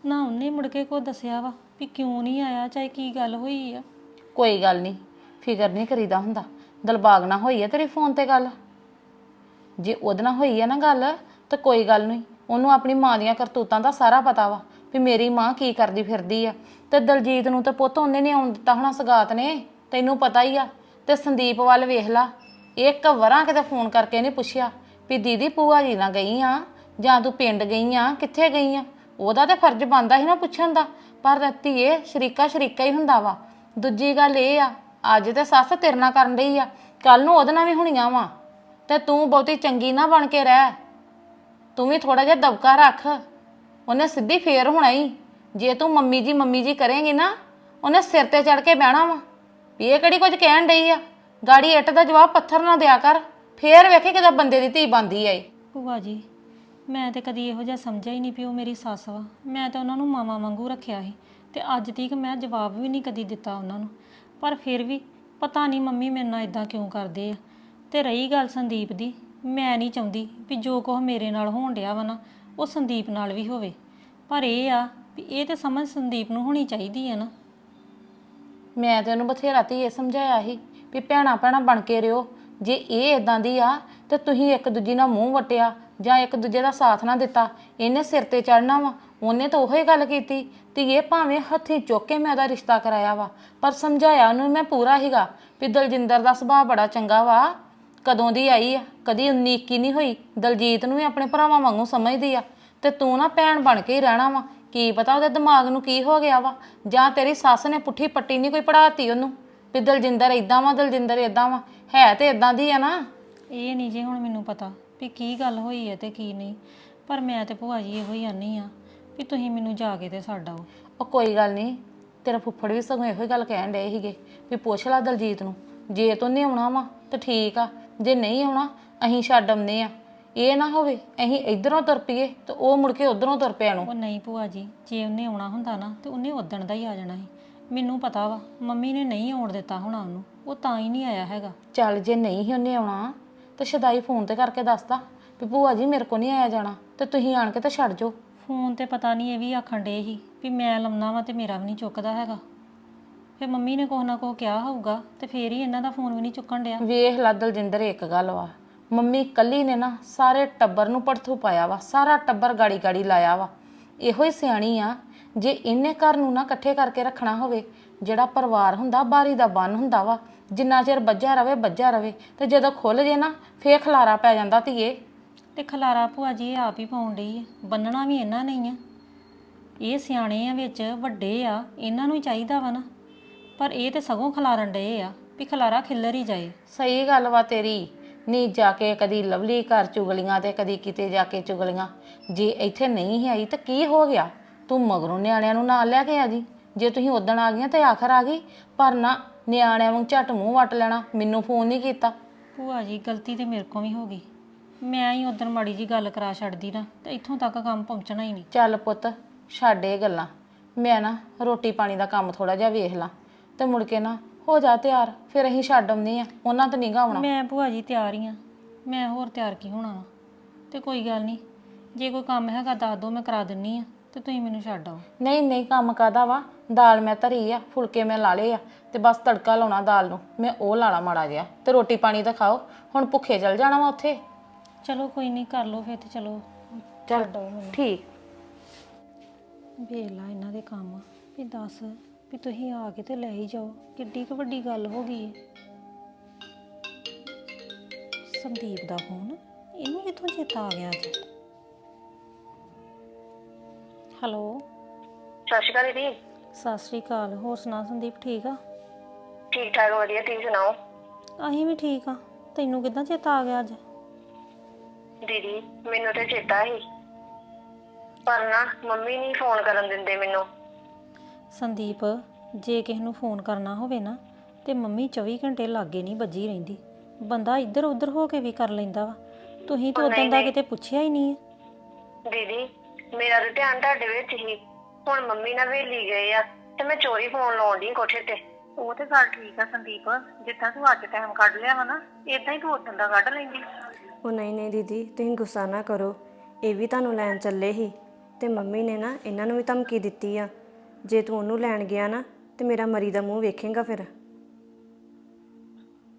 ਨਾ ਉਹਨੇ ਮੁੜ ਕੇ ਕੋ ਦੱਸਿਆ ਵਾ ਵੀ ਕਿਉਂ ਨਹੀਂ ਆਇਆ ਚਾਹੇ ਕੀ ਗੱਲ ਹੋਈ ਆ। ਕੋਈ ਗੱਲ ਨਹੀਂ, ਫਿਕਰ ਨਹੀਂ ਕਰੀਦਾ ਹੁੰਦਾ। ਦਿਲਬਾਗ ਨਾ ਹੋਈ ਆ ਤੇਰੀ ਫੋਨ ਤੇ ਗੱਲ? ਜੇ ਉਹਦੇ ਨਾਲ ਹੋਈ ਆ ਨਾ ਗੱਲ, ਤਾਂ ਕੋਈ ਗੱਲ ਨਹੀਂ। ਉਹਨੂੰ ਆਪਣੀ ਮਾਂ ਦੀਆਂ ਕਰਤੂਤਾਂ ਦਾ ਸਾਰਾ ਪਤਾ ਵਾ ਵੀ ਮੇਰੀ ਮਾਂ ਕੀ ਕਰਦੀ ਫਿਰਦੀ ਆ। ਤੇ ਦਲਜੀਤ ਨੂੰ ਤਾਂ ਪੁੱਤ ਉਹਨੇ ਨਹੀਂ ਆਉਣ ਦਿੱਤਾ ਹੋਣਾ, ਸਗਾਤ ਨੇ। ਤੈਨੂੰ ਪਤਾ ਹੀ ਆ। ਤੇ ਸੰਦੀਪ ਵੱਲ ਵੇਖ ਲਾ। ਇੱਕ ਵਰਾਂ ਕਿਤੇ ਫੋਨ ਕਰਕੇ ਨਹੀਂ ਪੁੱਛਿਆ ਵੀ ਦੀਦੀ ਭੂਆ ਜੀ ਨਾਲ ਗਈ ਆ ਜਾਂ ਤੂੰ ਪਿੰਡ ਗਈ ਆ, ਕਿੱਥੇ ਗਈ ਆ? ਉਹਦਾ ਤਾਂ ਫਰਜ਼ ਬਣਦਾ ਸੀ ਨਾ ਪੁੱਛਣ ਦਾ। ਪਰ ਧੀਏ ਸ਼ਰੀਕਾ ਸ਼ਰੀਕਾ ਹੀ ਹੁੰਦਾ ਵਾ। ਦੂਜੀ ਗੱਲ ਇਹ ਆ, ਅੱਜ ਤੇ ਸੱਸ ਤੇਰੇ ਨਾਲ ਕਰਨ ਰਹੀ ਆ ਕੱਲ ਨੂੰ ਉਹਦੇ ਨਾਲ ਵੀ ਹੋਣੀਆਂ ਵਾ। ਤੇ ਤੂੰ ਬਹੁਤੀ ਚੰਗੀ ਨਾ ਬਣ ਕੇ ਰਹਿ। ਤੂੰ ਵੀ ਥੋੜਾ ਜਿਹਾ ਦਬਕਾ ਰੱਖ। ਉਹਨੇ ਸਿੱਧੀ ਫੇਰ ਹੋਣਾ ਹੀ ਜੇ ਤੂੰ ਮੰਮੀ ਜੀ ਮੰਮੀ ਜੀ ਕਰੇਂਗੀ ਨਾ, ਉਹਨੇ ਸਿਰ ਤੇ ਚੜ ਕੇ ਬਹਿਣਾ ਵਾ। ਵੀ ਇਹ ਕਿਹੜੀ ਕੁਝ ਕਹਿਣ ਡਈ ਆ? ਗਾੜੀ ਇੱਟ ਦਾ ਜਵਾਬ ਪੱਥਰ ਨਾ ਦਿਆ ਕਰ। ਫੇਰ ਵੇਖੇ ਕਿਦਾ ਬੰਦੇ ਦੀ ਧੀ ਬੰਦੀ ਏ ਭੂਆ ਜੀ, ਮੈਂ ਤੇ ਕਦੀ ਇਹੋ ਜਿਹਾ ਸਮਝਿਆ ਹੀ ਨਹੀਂ ਪਿਓ ਮੇਰੀ ਸੱਸ ਵਾ। ਮੈਂ ਤਾਂ ਉਹਨਾਂ ਨੂੰ ਮਾਵਾ ਵਾਂਗੂ ਰੱਖਿਆ ਸੀ। ਤੇ ਅੱਜ ਤੀਕ ਮੈਂ ਜਵਾਬ ਵੀ ਨਹੀਂ ਕਦੀ ਦਿੱਤਾ ਉਹਨਾਂ ਨੂੰ। ਪਰ ਫਿਰ ਵੀ ਪਤਾ ਨਹੀਂ ਮੰਮੀ ਮੇਰੇ ਨਾਲ ਇਦਾਂ ਕਿਉਂ ਕਰਦੇ ਆ। ਤੇ ਰਹੀ ਗੱਲ ਸੰਦੀਪ ਦੀ, ਮੈਂ ਨਹੀਂ ਚਾਹੁੰਦੀ ਵੀ ਜੋ ਕੁਝ ਮੇਰੇ ਨਾਲ ਹੋਣ ਡਿਆ ਵਾ ਨਾ, ਉਹ ਸੰਦੀਪ ਨਾਲ ਵੀ ਹੋਵੇ। ਪਰ ਇਹ ਆ ਵੀ ਇਹ ਤੇ ਸਮਝ ਸੰਦੀਪ ਨੂੰ ਹੋਣੀ ਚਾਹੀਦੀ ਹੈ ਨਾ। ਮੈਂ ਤੇ ਉਹਨੂੰ ਬਥੇਰਾ 'ਤੇ ਇਹ ਸਮਝਾਇਆ ਸੀ ਵੀ ਭੈਣਾ ਭੈਣਾ ਬਣ ਕੇ ਰਿਓ। ਜੇ ਇਹ ਇਦਾਂ ਦੀ ਆ, ਤੇ ਤੁਸੀਂ ਇੱਕ ਦੂਜੀ ਨਾਲ ਮੂੰਹ ਵਟਿਆ ਜਾਂ ਇੱਕ ਦੂਜੇ ਦਾ ਸਾਥ ਨਾ ਦਿੱਤਾ, ਇਹਨੇ ਸਿਰ ਤੇ ਚੜਨਾ ਵਾ, ਉਹਨੇ ਤਾਂ ਉਹੀ ਗੱਲ ਕੀਤੀ ਤੇ ਇਹ ਭਾਵੇਂ ਹੱਥੀਂ ਚੁੱਕ ਕੇ ਮੈਂ ਉਹਦਾ ਰਿਸ਼ਤਾ ਕਰਾਇਆ ਵਾ, ਪਰ ਸਮਝਾਇਆ ਉਹਨੂੰ ਮੈਂ ਪੂਰਾ ਹੀਗਾ ਵੀ ਦਲਜਿੰਦਰ ਦਾ ਸੁਭਾਅ ਬੜਾ ਚੰਗਾ ਵਾ, ਕਦੋਂ ਦੀ ਆਈ ਆ, ਕਦੀ 19 21 ਨਹੀਂ ਹੋਈ, ਦਲਜੀਤ ਨੂੰ ਵੀ ਆਪਣੇ ਭਰਾਵਾਂ ਵਾਂਗੂ ਸਮਝਦੀ ਆ, ਤੇ ਤੂੰ ਨਾ ਭੈਣ ਬਣ ਕੇ ਹੀ ਰਹਿਣਾ ਵਾ, ਕੀ ਪਤਾ ਉਹਦੇ ਦਿਮਾਗ ਨੂੰ ਕੀ ਹੋ ਗਿਆ ਵਾ, ਜਾਂ ਤੇਰੀ ਸੱਸ ਨੇ ਪੁੱਠੀ ਪੱਟੀ ਨਹੀਂ ਕੋਈ ਪੜਾਤੀ ਉਹਨੂੰ, ਵੀ ਦਲਜਿੰਦਰ ਇਦਾਂ ਵਾ, ਦਲਜਿੰਦਰ ਇਦਾਂ ਵਾ, ਹੈ ਤੇ ਇਦਾਂ ਦੀ ਆ ਨਾ। ਇਹ ਨਹੀਂ ਜੇ ਹੁਣ ਮੈਨੂੰ ਪਤਾ ਵੀ ਕੀ ਗੱਲ ਹੋਈ ਹੈ ਤੇ ਕੀ ਨਹੀਂ ਪਰ ਮੈਂ ਤੇ ਭੂਆ ਜੀ ਇਹੋ ਹੀ ਆਨੀ ਆ ਵੀ ਤੁਸੀਂ ਮੈਨੂੰ ਜਾ ਕੇ ਤੇ ਛੱਡ ਆਓ। ਉਹ ਕੋਈ ਗੱਲ ਨਹੀਂ ਤੇਰਾ ਫੁੱਫੜ ਵੀ ਸਗੋਂ ਇਹੋ ਹੀ ਗੱਲ ਕਹਿਣ ਡਏ ਸੀਗੇ ਵੀ ਪੁੱਛ ਲੈ ਦਲਜੀਤ ਨੂੰ ਜੇ ਤੂੰ ਨਹੀਂ ਆਉਣਾ ਵਾ ਤਾਂ ਠੀਕ ਆ ਜੇ ਨਹੀਂ ਆਉਣਾ ਅਸੀਂ ਛੱਡ ਆਉਂਦੇ ਆ। ਇਹ ਨਾ ਹੋਵੇ ਅਸੀਂ ਇਧਰੋਂ ਤੁਰ ਪਈਏ ਤੇ ਉਹ ਮੁੜ ਕੇ ਉਧਰੋਂ ਤੁਰ ਪਿਆ ਨੂੰ। ਉਹ ਨਹੀਂ ਭੂਆ ਜੀ ਜੇ ਉਹਨੇ ਆਉਣਾ ਹੁੰਦਾ ਨਾ ਤੇ ਉਹਨੇ ਉਦਣ ਦਾ ਹੀ ਆ ਜਾਣਾ ਸੀ। ਮੈਨੂੰ ਪਤਾ ਵਾ ਮੰਮੀ ਨੇ ਨਹੀਂ ਆਉਣ ਦਿੱਤਾ ਹੋਣਾ ਉਹਨੂੰ ਉਹ ਤਾਂ ਹੀ ਨਹੀਂ ਆਇਆ ਹੈਗਾ। ਚੱਲ ਜੇ ਨਹੀਂ ਉਹਨੇ ਆਉਣਾ ਤੇ ਸ਼ਦਾਈ ਫੋਨ ਤੇ ਕਰਕੇ ਦੱਸਦਾ ਵੀ ਭੂਆ ਜੀ ਮੇਰੇ ਕੋ ਨਹੀਂ ਆਇਆ ਜਾਣਾ ਤੇ ਤੁਸੀਂ ਆਣ ਕੇ ਤੇ ਛੱਡ ਜਾਓ। ਫੋਨ ਤੇ ਪਤਾ ਨਹੀਂ ਇਹ ਵੀ ਆਖਣ ਡੇ ਸੀ ਵੀ ਮੈਂ ਲੰਮਣਾ ਵਾ ਤੇ ਮੇਰਾ ਵੀ ਨਹੀਂ ਚੁੱਕਦਾ ਹੈਗਾ। ਫਿਰ ਮੰਮੀ ਨੇ ਕੁਛ ਨਾ ਕੁਛ ਕਿਹਾ ਹੋਊਗਾ ਤੇ ਫੇਰ ਹੀ ਇਹਨਾਂ ਦਾ ਫੋਨ ਵੀ ਨਹੀਂ ਚੁੱਕਣ ਡਿਆ। ਵੇਖ ਲਾ ਦਲਜਿੰਦਰ ਇੱਕ ਗੱਲ ਵਾ ਮੰਮੀ ਕੱਲੀ ਨੇ ਨਾ ਸਾਰੇ ਟੱਬਰ ਨੂੰ ਪੜਥੂ ਪਾਇਆ ਵਾ ਸਾਰਾ ਟੱਬਰ ਗਾੜੀ ਗਾੜੀ ਲਾਇਆ ਵਾ। ਇਹੋ ਹੀ ਸਿਆਣੀ ਆ ਜੇ ਇਹਨੇ ਘਰ ਨੂੰ ਨਾ ਇਕੱਠੇ ਕਰਕੇ ਰੱਖਣਾ ਹੋਵੇ ਜਿਹੜਾ ਪਰਿਵਾਰ ਹੁੰਦਾ ਬਾਰੀ ਦਾ ਬੰਨ ਹੁੰਦਾ ਵਾ ਜਿੰਨਾ ਚਿਰ ਬੱਜਾ ਰਵੇ ਬੱਜਾ ਰਵੇ। ਤੇ ਜਦੋਂ ਖੁੱਲ ਜੇ ਨਾ ਫੇਰ ਖਲਾਰਾ ਪੈ ਜਾਂਦਾ ਧੀਏ। ਤੇ ਖਲਾਰਾ ਭੂਆ ਜੀ ਇਹ ਆਪ ਹੀ ਪਾਉਣ ਡਈ ਆ। ਬੰਨਣਾ ਵੀ ਇਹਨਾਂ ਨਹੀਂ ਆ। ਇਹ ਸਿਆਣੇ ਆ ਵਿੱਚ ਵੱਡੇ ਆ ਇਹਨਾਂ ਨੂੰ ਹੀ ਚਾਹੀਦਾ ਵਾ ਨਾ। ਪਰ ਇਹ ਤੇ ਸਗੋਂ ਖਲਾਰਨ ਡਏ ਆ ਵੀ ਖਲਾਰਾ ਖਿੱਲਰ ਹੀ ਜਾਏ। ਸਹੀ ਗੱਲ ਵਾ ਤੇਰੀ। ਨਹੀਂ ਜਾ ਕੇ ਕਦੀ ਲਵਲੀ ਘਰ ਚੁਗਲੀਆਂ ਤੇ ਕਦੀ ਕਿਤੇ ਜਾ ਕੇ ਚੁਗਲੀਆਂ। ਜੇ ਇੱਥੇ ਨਹੀਂ ਸੀ ਆਈ ਤਾਂ ਕੀ ਹੋ ਗਿਆ? ਤੂੰ ਮਗਰੋਂ ਨਿਆਣਿਆਂ ਨੂੰ ਨਾਲ ਲੈ ਕੇ ਆ ਜੀ। ਜੇ ਤੁਸੀਂ ਉਦਣ ਆ ਗਈਆਂ ਤੇ ਆਖਰ ਆ ਗਈ। ਪਰ ਨਾ ਨਿਆਣਿਆਂ ਨੂੰ ਝੱਟ ਮੂੰਹ ਵੱਟ ਲੈਣਾ ਮੈਨੂੰ ਫੋਨ ਨਹੀਂ ਕੀਤਾ। ਭੂਆ ਜੀ ਗਲਤੀ ਤੇ ਮੇਰੇ ਕੋਲ ਵੀ ਹੋ ਗਈ। ਮੈਂ ਹੀ ਉਦੋਂ ਮਾੜੀ ਜੀ ਗੱਲ ਕਰਾ ਛੱਡਦੀ ਨਾ ਤੇ ਇੱਥੋਂ ਤੱਕ ਕੰਮ ਪਹੁੰਚਣਾ ਹੀ ਨਹੀਂ। ਚੱਲ ਪੁੱਤ ਛੱਡ ਇਹ ਗੱਲਾਂ। ਮੈਂ ਨਾ ਰੋਟੀ ਪਾਣੀ ਦਾ ਕੰਮ ਥੋੜਾ ਜਿਹਾ ਵੇਖ ਲਾਂ ਤੇ ਮੁੜ ਕੇ ਨਾ ਹੋ ਜਾ ਤਿਆਰ ਫਿਰ ਅਸੀਂ ਛੱਡ ਆਉਂਦੇ ਆ ਉਹਨਾਂ ਤੇ ਨਹੀਂ ਆਉਣਾ। ਮੈਂ ਭੂਆ ਜੀ ਤਿਆਰ ਹੀ ਆ ਮੈਂ ਹੋਰ ਤਿਆਰ ਕੀ ਹੋਣਾ ਵਾ? ਤੇ ਕੋਈ ਗੱਲ ਨਹੀਂ ਜੇ ਕੋਈ ਕੰਮ ਹੈਗਾ ਦੱਸ ਦਿਓ ਮੈਂ ਕਰਾ ਦਿੰਨੀ ਆ ਤੇ ਤੁਸੀਂ ਮੈਨੂੰ ਛੱਡ ਆਓ। ਨਹੀਂ ਨਹੀਂ ਕੰਮ ਕਾਦਾ ਵਾ? ਦਾਲ ਮੈਂ ਧਰੀ ਆ ਫੁਲਕੇ ਮੈਂ ਲਾ ਲਏ ਆ ਤੇ ਬਸ ਤੜਕਾ ਲਾਉਣਾ ਦਾਲ ਨੂੰ। ਮੈਂ ਉਹ ਲਾਲਾ ਮਾੜਾ ਜਿਹਾ ਤੇ ਰੋਟੀ ਪਾਣੀ ਤਾਂ ਖਾਓ। ਹੁਣ ਭੁੱਖੇ ਚਲ ਜਾਣਾ ਵਾ ਉੱਥੇ। ਚਲੋ ਕੋਈ ਨਹੀਂ ਕਰ ਲਓ ਫਿਰ ਤੇ ਚਲੋ। ਚੱਲ ਠੀਕ। ਵੇਖ ਲਾ ਇਹਨਾਂ ਦੇ ਕੰਮ ਵੀ ਦੱਸ ਵੀ ਤੁਸੀਂ ਆ ਕੇ ਤੇ ਲੈ ਹੀ ਜਾਓ। ਕਿੱਡੀ ਕੁ ਵੱਡੀ ਗੱਲ ਹੋ ਗਈ ਹੈ ਸੰਦੀਪ ਦਾ ਫੋਨ ਇਹਨੂੰ ਕਿੱਥੋਂ ਚੇਤਾ ਆ ਗਿਆ ਅੱਜ? ਹੈਲੋ। ਸਤਿ ਸ਼੍ਰੀ ਅਕਾਲ ਦੀਦੀ। ਸਤਿ ਸ਼੍ਰੀ ਅਕਾਲ ਹੋਰ ਸੁਣਾ ਸੰਦੀਪ ਠੀਕ ਆ? ਠੀਕ ਠਾਕ ਵਧੀਆ ਤੁਸੀਂ ਸੁਣਾਓ? ਅਸੀਂ ਵੀ ਠੀਕ ਆ। ਤੈਨੂੰ ਕਿੱਦਾਂ ਚੇਤਾ ਆ ਗਿਆ ਅੱਜ? ਦੀਦੀ ਮੈਨੂੰ ਤੇ ਚੇਤਾ ਸੀ। ਪਰ ਨਾ ਮੰਮੀ ਨਹੀਂ ਫੋਨ ਕਰਨ ਦਿੰਦੇ ਮੈਨੂੰ। ਸੰਦੀਪ ਜੇ ਕਿਸੇ ਨੂੰ ਫੋਨ ਕਰਨਾ ਹੋਵੇ ਨਾ ਤੇ ਮੰਮੀ 24 ਘੰਟੇ ਲਾਗੇ ਨਹੀਂ ਵੱਜੀ ਰਹਿੰਦੀ। ਬੰਦਾ ਇੱਧਰ ਉੱਧਰ ਹੋ ਕੇ ਵੀ ਕਰ ਲੈਂਦਾ ਵਾ। ਤੁਸੀਂ ਤਾਂ ਉਦੋਂ ਦਾ ਕਿਤੇ ਪੁੱਛਿਆ ਹੀ ਨਹੀਂ ਹੈ ਦੀਦੀ ਮੇਰਾ ਤਾਂ ਧਿਆਨ ਤੁਹਾਡੇ ਵਿੱਚ ਹੀ। ਹੁਣ ਮੰਮੀ ਨਾਲ ਵੇਲੀ ਗਏ ਆ ਤੇ ਮੈਂ ਚੋਰੀ ਫੋਨ ਲਾਉਣ ਦੀ ਕੋਠੇ ਤੇ। ਉਹ ਤੇ ਗੱਲ ਠੀਕ ਆ ਸੰਦੀਪ ਜਿੱਦਾਂ ਤੂੰ ਅੱਜ ਟਾਈਮ ਕੱਢ ਲਿਆ ਵਾ ਨਾ ਇਦਾਂ ਹੀ ਤੂੰ ਉਦੋਂ ਦਾ ਕੱਢ ਲੈਂਦੀ। ਉਹ ਨਹੀਂ ਨਹੀਂ ਦੀਦੀ ਤੁਸੀਂ ਗੁੱਸਾ ਨਾ ਕਰੋ। ਇਹ ਵੀ ਤੁਹਾਨੂੰ ਲੈਣ ਚੱਲੇ ਸੀ ਤੇ ਮੰਮੀ ਨੇ ਨਾ ਇਹਨਾਂ ਨੂੰ ਵੀ ਧਮਕੀ ਦਿੱਤੀ ਆ। ਜੇ ਤੂੰ ਉਹਨੂੰ ਲੈਣ ਗਿਆ ਨਾ ਤੇ ਮੇਰਾ ਮਰੀ ਦਾ ਮੂੰਹ ਵੇਖੇਂਗਾ ਫਿਰ।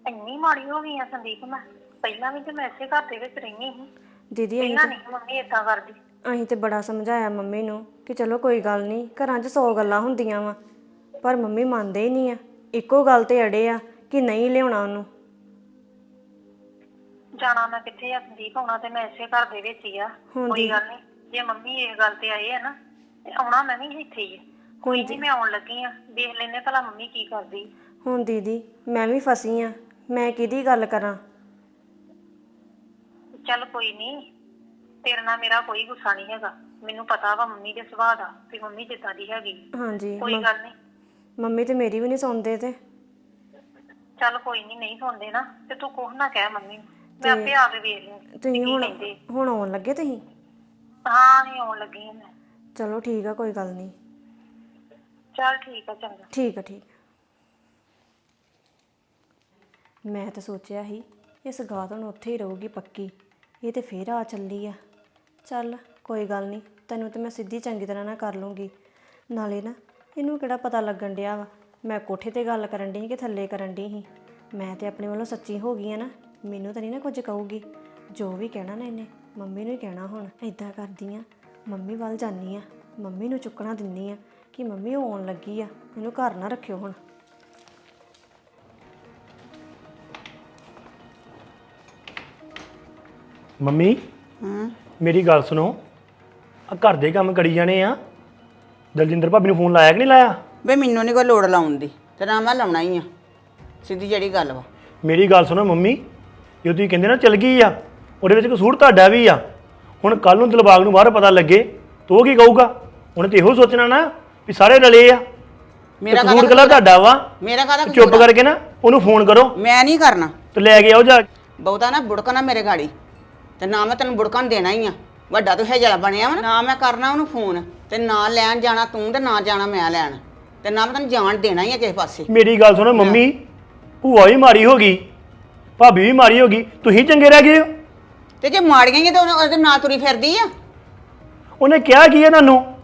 ਇੰਨੀ ਮਾੜੀ ਹੋ ਗਈ ਆ ਸੰਦੀਪ ਮੈਂ। ਪਹਿਲਾਂ ਵੀ ਤੇ ਮੈਂ ਇਸੇ ਘਰ ਦੇ ਵਿੱਚ ਰਹਿੰਦੀ ਸੀ। ਦੀਦੀ ਅਸੀਂ ਨਹੀਂ ਮੰਮੀ ਏਦਾਂ ਕਰਦੀ। ਅਸੀਂ ਤੇ ਬੜਾ ਸਮਝਾਇਆ ਮੰਮੀ ਨੂੰ ਕਿ ਚਲੋ ਕੋਈ ਗੱਲ ਨਹੀਂ ਘਰਾਂ 'ਚ 100 ਗੱਲਾਂ ਹੁੰਦੀਆਂ ਵਾ ਪਰ ਮੰਮੀ ਮੰਨਦੇ ਹੀ ਨਹੀਂ ਆ। ਇੱਕੋ ਗੱਲ ਤੇ ਅੜੇ ਆ ਕਿ ਨਹੀਂ ਲਿਆਉਣਾ ਉਹਨੂੰ। ਜਾਣਾ ਮੈਂ ਕਿੱਥੇ ਆ? ਸੰਦੀਪ ਆਉਣਾ ਤੇ ਮੈਂ ਇਸੇ ਘਰ ਦੇ ਵਿੱਚ ਹੀ ਆ। ਕੋਈ ਗੱਲ ਨਹੀਂ ਜੇ ਮੰਮੀ ਇਹ ਗੱਲ ਤੇ ਆਏ ਆ ਨਾ ਤੇ ਆਉਣਾ ਮੈਂ ਵੀ ਇੱਥੇ ਹੀ। ਆ ਕੋਈ ਨਹੀਂ ਮੈਂ ਆਉਣ ਲੱਗੀ ਆ। ਦੇਖ ਲੈਨੇ ਭਲਾ ਮੰਮੀ ਕੀ ਕਰਦੀ। ਹੁਣ ਦੀਦੀ ਮੈਂ ਵੀ ਫਸੀ ਆ। ਮੈਂ ਕਿਹਦੀ ਗੱਲ ਕਰਾਂ? ਚੱਲ ਕੋਈ ਨਹੀਂ ਤੇਰੇ ਨਾਲ ਮੇਰਾ ਕੋਈ ਗੁੱਸਾ ਨਹੀਂ ਹੈਗਾ। ਮੈਨੂੰ ਪਤਾ ਵਾ ਮੰਮੀ ਦੇ ਸੁਭਾਅ ਦਾ ਵੀ ਮੰਮੀ ਜਿੱਦਾਂ ਦੀ ਹੈਗੀ। ਹਾਂਜੀ ਕੋਈ ਗੱਲ ਨਹੀਂ। ਮੰਮੀ ਤੇ ਮੇਰੀ ਵੀ ਨਹੀਂ ਸੁਣਦੇ ਤੇ। ਚੱਲ ਕੋਈ ਨਹੀਂ ਨਹੀਂ ਸੁਣਦੇ ਨਾ। ਤੇ ਤੂੰ ਕੁਛ ਨਾ ਕਹਿ ਮੰਮੀ ਨੂੰ। ਮੈਂ ਆਪੇ ਆ ਕੇ ਵੇਖ ਲੂੰ ਤੁਸੀਂ ਹੁਣ ਹੁਣ ਆਉਣ ਲੱਗੇ ਤੁਸੀਂ? ਹਾਂ ਨਹੀਂ ਆਉਣ ਲੱਗੀ ਹਾਂ ਮੈਂ। ਚਲੋ ਠੀਕ ਆ ਕੋਈ ਗੱਲ ਨਹੀਂ। ਚੱਲ ਠੀਕ ਆ ਚੰਗਾ। ਠੀਕ ਆ ਠੀਕ ਆ। ਮੈਂ ਤਾਂ ਸੋਚਿਆ ਸੀ ਇਸ ਗਾਤ ਨੂੰ ਉੱਥੇ ਹੀ ਰਹੂਗੀ ਪੱਕੀ। ਇਹ ਤੇ ਫੇਰ ਆ ਚੱਲੀ ਆ। ਚੱਲ ਕੋਈ ਗੱਲ ਨਹੀਂ ਤੈਨੂੰ ਤੇ ਮੈਂ ਸਿੱਧੀ ਚੰਗੀ ਤਰ੍ਹਾਂ ਨਾ ਕਰ ਲੂੰਗੀ। ਨਾਲੇ ਨਾ ਇਹਨੂੰ ਕਿਹੜਾ ਪਤਾ ਲੱਗਣ ਡਿਆ ਵਾ? ਮੈਂ ਕੋਠੇ ਤੇ ਗੱਲ ਕਰਨ ਡਈ ਕਿ ਥੱਲੇ ਕਰਨ ਡਈ ਸੀ? ਮੈਂ ਤੇ ਆਪਣੇ ਵੱਲੋਂ ਸੱਚੀ ਹੋ ਗਈ ਆ ਨਾ ਮੈਨੂੰ ਤਾਂ ਨਹੀਂ ਨਾ ਕੁਝ ਕਹੂਗੀ। ਜੋ ਵੀ ਕਹਿਣਾ ਨਾ ਇਹਨੇ ਮੰਮੀ ਨੂੰ ਹੀ ਕਹਿਣਾ ਹੁਣ। ਇਦਾਂ ਕਰਦੀ ਆ ਮੰਮੀ ਵੱਲ ਜਾਨੀ ਆ ਮੰਮੀ ਨੂੰ ਚੁੱਕਣਾ ਦਿੰਨੀ ਆ ਕਿ ਮੰਮੀ ਉਹ ਆਉਣ ਲੱਗੀ ਆ ਮੈਨੂੰ ਘਰ ਨਾ ਰੱਖਿਓ ਹੁਣ। ਮੰਮੀ? ਹਾਂ। ਮੇਰੀ ਗੱਲ ਸੁਣੋ। ਆ ਘਰ ਦੇ ਕੰਮ ਕਰੀ ਜਾਣੇ ਆ। ਦਲਜਿੰਦਰ ਭਾਬੀ ਨੂੰ ਫੋਨ ਲਾਇਆ ਕਿ ਨਹੀਂ ਲਾਇਆ? ਵੇ ਮੈਨੂੰ ਨਹੀਂ ਕੋਈ ਲੋੜ ਲਾਉਣ ਦੀ ਤੇ ਨਾ ਮੈਂ ਲਾਉਣਾ ਹੀ ਆ। ਸਿੱਧੀ ਜਿਹੜੀ ਗੱਲ ਵਾ। ਮੇਰੀ ਗੱਲ ਸੁਣੋ ਮੰਮੀ ਜੇ ਤੁਸੀਂ ਕਹਿੰਦੇ ਨਾ ਚਲ ਗਈ ਆ ਉਹਦੇ ਵਿੱਚ ਕਸੂਰ ਤੁਹਾਡਾ ਵੀ ਆ। ਹੁਣ ਕੱਲ ਨੂੰ ਦਿਲਬਾਗ ਨੂੰ ਬਾਹਰ ਪਤਾ ਲੱਗੇ ਤਾਂ ਉਹ ਕੀ ਕਹੂਗਾ? ਉਹਨੇ ਤੇ ਇਹੋ ਸੋਚਣਾ ਨਾ ਵੀ ਸਾਰੇ ਰਲੇ ਆ। ਮੇਰਾ ਕਸੂਰ ਕੱਲਾ ਤੁਹਾਡਾ ਵਾ। ਮੇਰਾ ਕਾਹਦਾ ਤੇ ਚੁੱਪ ਕਰਕੇ ਨਾ ਉਹਨੂੰ ਫੋਨ ਕਰੋ। ਮੈਂ ਨਹੀਂ ਕਰਨਾ। ਤੇ ਲੈ ਕੇ ਆਓ ਜਾ ਕੇ। ਬਹੁਤਾ ਨਾ ਬੁੜਕਣਾ ਮੇਰੇ ਗਾੜੀ। ਤੇ ਨਾ ਮੈਂ ਤੈਨੂੰ ਬੁੜਕਣ ਦੇਣਾ ਹੀ ਆ। ਵੱਡਾ ਤੂੰ ਹੈਜਲਾ ਬਣਿਆ ਵਾ ਨਾ। ਨਾ ਮੈਂ ਕਰਨਾ ਉਹਨੂੰ ਫੋਨ ਤੇ ਨਾ ਲੈਣ ਜਾਣਾ ਤੂੰ ਤੇ ਨਾ ਜਾਣਾ ਮੈਂ ਲੈਣ। ਤੇ ਨਾ ਮੈਂ ਤੈਨੂੰ ਜਾਣ ਦੇਣਾ ਹੀ ਆ ਕਿਸੇ ਪਾਸੇ। ਮੇਰੀ ਗੱਲ ਸੁਣੋ ਮੰਮੀ ਭੂਆ ਵੀ ਮਾਰੀ ਹੋ ਗਈ ਭਾਬੀ ਵੀ ਮਾਰੀ ਹੋ ਗਈ ਤੁਸੀਂ ਚੰਗੇ ਰਹਿ ਗਏ ਹੋ। ਤੇ ਜੇ ਮਾੜੀਆਂ ਹੀ ਤਾਂ ਉਹਨੇ- ਉਹਦੇ ਨਾਲ ਤੁਰੀ ਫਿਰਦੀ ਆ। ਉਹਨੇ ਕਿਹਾ ਕੀ ਹੈ ਤੁਹਾਨੂੰ?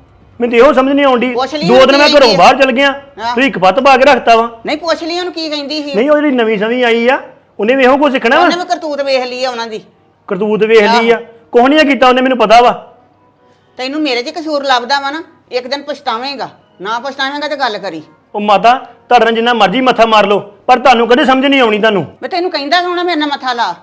ਮੈਨੂੰ ਤਾਂ ਇਹੋ ਸਮਝ ਨਹੀਂ ਆਉਂਦੀ। ਪੁੱਛ ਲਈ ਦੋ ਦਿਨ ਮੈਂ ਘਰੋਂ ਬਾਹਰ ਚਲ ਗਿਆ ਹਾਂ। ਤੁਸੀਂ ਇੱਕ ਪੱਤ ਪਾ ਕੇ ਰੱਖਤਾ ਵਾ। ਨਹੀਂ ਪੁੱਛ ਲਈ ਉਹਨੂੰ ਕੀ ਕਹਿੰਦੀ ਸੀ। ਨਹੀਂ ਉਹ ਜਿਹੜੀ ਨਵੀਂ ਸਮੀ ਆਈ ਆ ਉਹਨੇ ਵੀ ਇਹੋ ਕੁਝ ਸਿੱਖਣਾ ਵਾ। ਉਹਨੇ ਵੀ ਕਰਤੂਤ ਵੇਖ ਲਈ ਆ ਉਹਨਾਂ ਦੀ। ਕਰਤੂਤ ਵੇਖ ਲਈ ਆ। ਕੁਛ ਨਹੀਂ ਕੀਤਾ ਉਹਨੇ ਮੈਨੂੰ ਪਤਾ ਵਾ। ਤੈਨੂੰ ਮੇਰੇ 'ਚ ਕਸੂਰ ਲੱਭਦਾ ਵਾ ਨਾ ਇੱਕ ਦਿਨ ਪਛਤਾਵੇਂਗਾ। ਨਾ ਪਛਤਾਵੇਂਗਾ ਤੇ ਗੱਲ ਕਰੀ। ਉਹ ਮਾਤਾ ਤੁਹਾਡੇ ਨਾਲ ਜਿੰਨਾ ਮਰਜ਼ੀ ਮੱਥਾ ਮਾਰ ਲਓ ਪਰ ਤੁਹਾਨੂੰ ਕਦੇ ਸਮਝ ਨਹੀਂ ਆਉਣੀ ਤੁਹਾਨੂੰ। ਮੈਂ ਤੈਨੂੰ ਕਹਿੰਦਾ ਸੋਣਾ ਮੇਰੇ ਨਾਲ ਮੱਥਾ ਲਾ।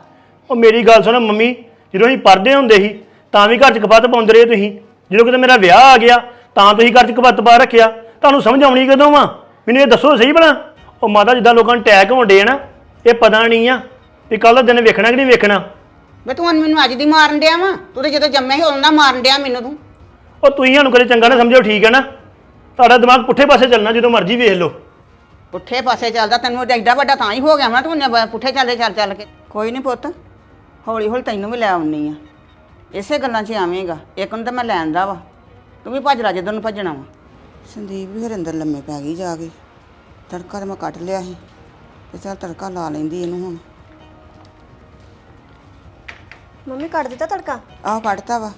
ਉਹ ਮੇਰੀ ਗੱਲ ਸੁਣੋ ਮੰਮੀ ਜਦੋਂ ਅਸੀਂ ਪੜ੍ਹਦੇ ਹੁੰਦੇ ਸੀ ਤਾਂ ਵੀ ਘਰ 'ਚ ਕਪੱਤ ਪਾਉਂਦੇ ਰਹੇ ਤੁਸੀਂ। ਜਦੋਂ ਕਿਤੇ ਮੇਰਾ ਵਿਆਹ ਆ ਗਿਆ ਤਾਂ ਤੁਸੀਂ ਘਰ 'ਚ ਕਪੱਤ ਪਾ ਰੱਖਿਆ। ਤੁਹਾਨੂੰ ਸਮਝ ਆਉਣੀ ਕਦੋਂ ਵਾ? ਮੈਨੂੰ ਇਹ ਦੱਸੋ ਸਹੀ ਭਲਾ। ਉਹ ਮਾਤਾ ਜਿੱਦਾਂ ਲੋਕਾਂ ਨੂੰ ਅਟੈਕ ਹੋਣ ਡੇ ਆ ਨਾ ਇਹ ਪਤਾ ਨਹੀਂ ਆ ਵੀ ਕੱਲ ਦਾ ਦਿਨ ਵੇਖਣਾ ਕਿ ਨਹੀਂ ਵੇਖਣਾ। ਵੇ ਤੂੰ ਹੁਣ ਮੈਨੂੰ ਅੱਜ ਦੀ ਮਾਰਨ ਡਿਆ ਵਾ? ਤੂੰ ਤੇ ਜਦੋਂ ਜੰਮਿਆ ਸੀ ਉਦੋਂ ਦਾ ਮਾਰਨ ਡਿਆ ਮੈਨੂੰ ਤੂੰ। ਉਹ ਤੁਸੀਂ ਸਾਨੂੰ ਕਦੇ ਚੰਗਾ ਨਾ ਸਮਝੋ ਠੀਕ ਹੈ ਨਾ? ਤੁਹਾਡਾ ਦਿਮਾਗ ਪੁੱਠੇ ਪਾਸੇ ਚੱਲਣਾ ਜਦੋਂ ਮਰਜ਼ੀ ਵੇਖ ਲਓ। ਪੁੱਠੇ ਪਾਸੇ ਚੱਲਦਾ ਤੈਨੂੰ ਐਡਾ ਵੱਡਾ ਤਾਂ ਹੀ ਹੋ ਗਿਆ ਵਾ ਤੂੰ ਨ- ਪੁੱਠੇ ਚੱਲਦੇ ਚੱਲ ਚੱਲ ਕੇ। ਕੋਈ ਨਹੀਂ ਪੁੱਤ ਹੌਲੀ ਹੌਲੀ ਤੈਨੂੰ ਵੀ ਲੈ ਆਉਣੀ ਆ। ਇਸੇ ਗੱਲਾਂ 'ਚ ਹੀ ਆਵੇਂਗਾ ਇੱਕ ਨੂੰ ਤਾਂ ਮੈਂ ਲੈਣ ਦਾ ਵਾ। ਤੂੰ ਵੀ ਭੱਜ ਰਾ ਜਦੋਂ ਨੂੰ ਭੱਜਣਾ ਵਾ। ਸੰਦੀਪ ਵੀ ਫਿਰ ਅੰਦਰ ਲੰਮੇ ਪੈ ਗਈ ਜਾ ਕੇ। ਤੜਕਾ ਤਾਂ ਮੈਂ ਕੱਟ ਲਿਆ ਸੀ ਤੇ ਚੱਲ ਤੜਕਾ ਲਾ ਲੈਂਦੀ ਇਹਨੂੰ ਹੁਣ। ਮੰਮੀ ਕੱਢ ਦਿੱਤਾ ਤੜਕਾ? ਆਹ ਕੱਟਤਾ ਵਾ।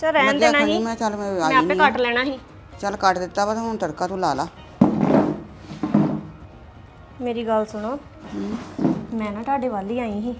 ਚਲ ਰਹਿਣ ਲੱਗਿਆ ਦੇਣਾ ਖਣੀ ਸੀ। ਮੈਂ ਚੱਲ ਮੈਂ ਮੈਂ ਆਈ ਆਪੇ ਨਹੀਂ ਕੱਟ ਲੈਣਾ ਸੀ। ਚੱਲ ਕੱਟ ਦਿੱਤਾ ਵਾ ਤੇ ਹੁਣ ਤੜਕਾ ਤੂੰ ਲਾ ਲਾ। ਮੇਰੀ ਗੱਲ ਸੁਣੋ। ਮੈਂ ਨਾ ਤੁਹਾਡੇ ਵੱਲ ਹੀ ਆਈ ਸੀ।